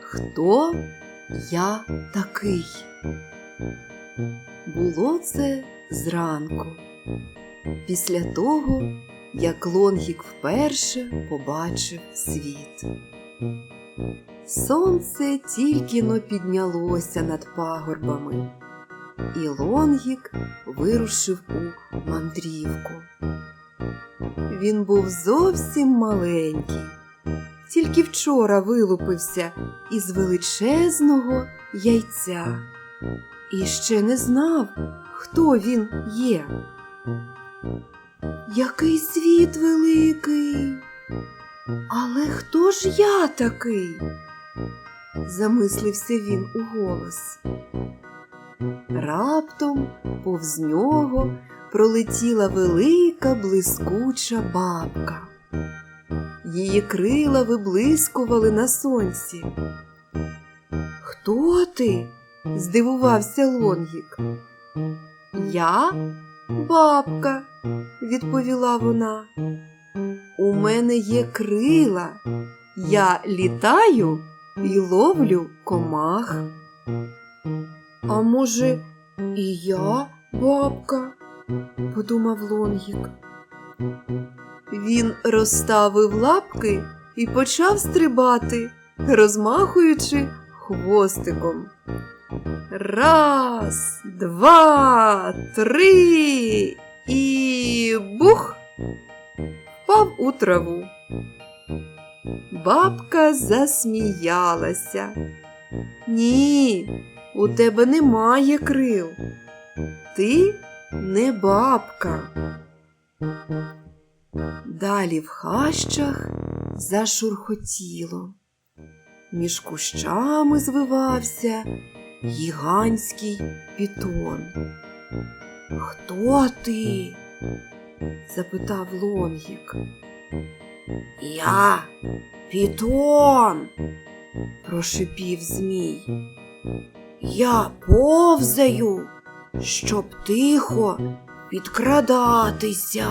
Хто я такий? Було це зранку, після того, як Лонгік вперше побачив світ. Сонце тільки но піднялося над пагорбами, і Лонгік вирушив у мандрівку. Він був зовсім маленький, тільки вчора вилупився із величезного яйця і ще не знав, хто він є. Який світ великий! Але хто ж я такий? замислився він уголос. Раптом повз нього пролетіла велика блискуча бабка. Її крила виблискували на сонці. Хто ти? здивувався Лонгік. Я бабка, відповіла вона. У мене є крила. Я літаю і ловлю комах. А може, і я бабка? Подумав Лонгік. Він розставив лапки і почав стрибати, розмахуючи хвостиком. Раз, два, три і бух впав у траву. Бабка засміялася. Ні, у тебе немає крил. Ти не бабка. Далі в хащах зашурхотіло. Між кущами звивався гігантський пітон. Хто ти? запитав Лонгік. Я пітон, прошипів Змій. Я повзаю, щоб тихо підкрадатися.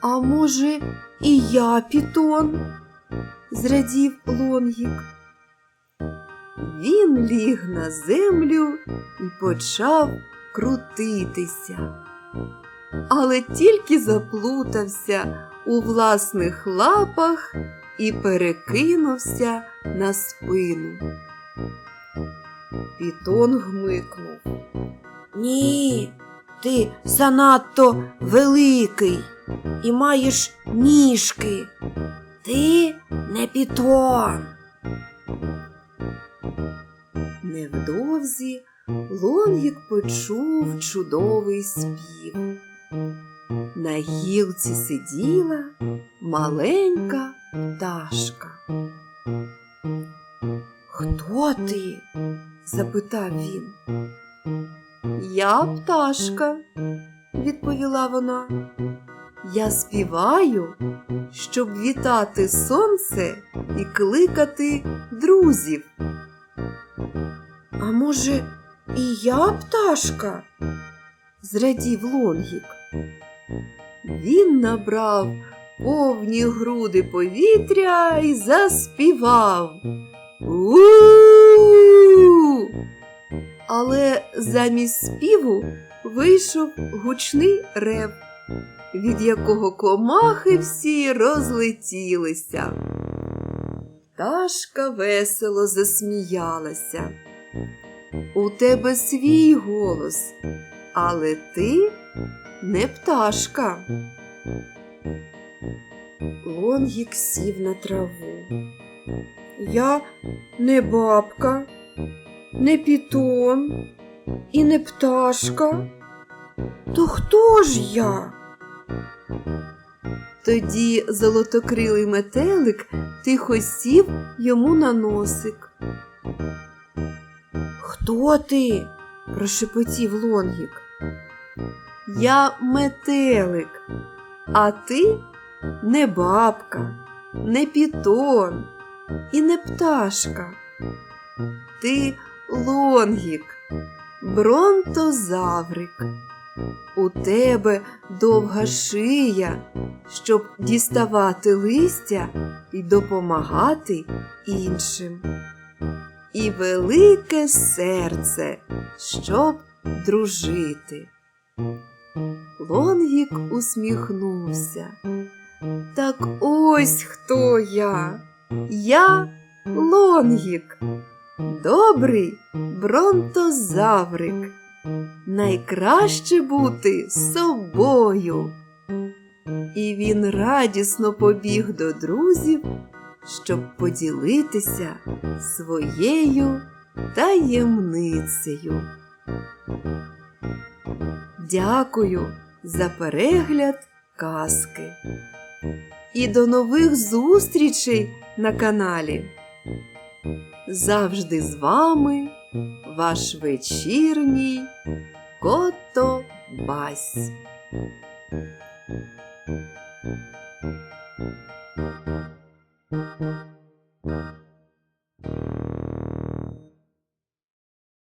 А може, і я пітон? зрадів Лонгік. Він ліг на землю і почав крутитися, але тільки заплутався у власних лапах і перекинувся на спину. Пітон гмикнув. Ні, ти занадто великий і маєш ніжки. Ти не пітон. Невдовзі Лонгік почув чудовий спів. На гілці сиділа маленька пташка. Хто ти? Запитав він. Я пташка, відповіла вона. Я співаю, щоб вітати сонце і кликати друзів. А може, і я пташка? зрадів Лонгік. Він набрав повні груди повітря і заспівав. у Але замість співу вийшов гучний рев, від якого комахи всі розлетілися. Пташка весело засміялася. У тебе свій голос, але ти не пташка. Лонгік сів на траву. Я не бабка, не пітон і не пташка. То хто ж я? Тоді золотокрилий метелик тихо сів йому на носик. Хто ти? прошепотів Лонгік. Я метелик, а ти не бабка, не пітон і не пташка. Ти лонгік, бронтозаврик. у тебе довга шия, щоб діставати листя і допомагати іншим. І велике серце, щоб дружити. Лонгік усміхнувся. Так ось хто я. Я Лонгік, добрий бронтозаврик. Найкраще бути собою. І він радісно побіг до друзів, щоб поділитися своєю таємницею. Дякую за перегляд казки. І до нових зустрічей на каналі. Завжди з вами ваш вечірній Котобась.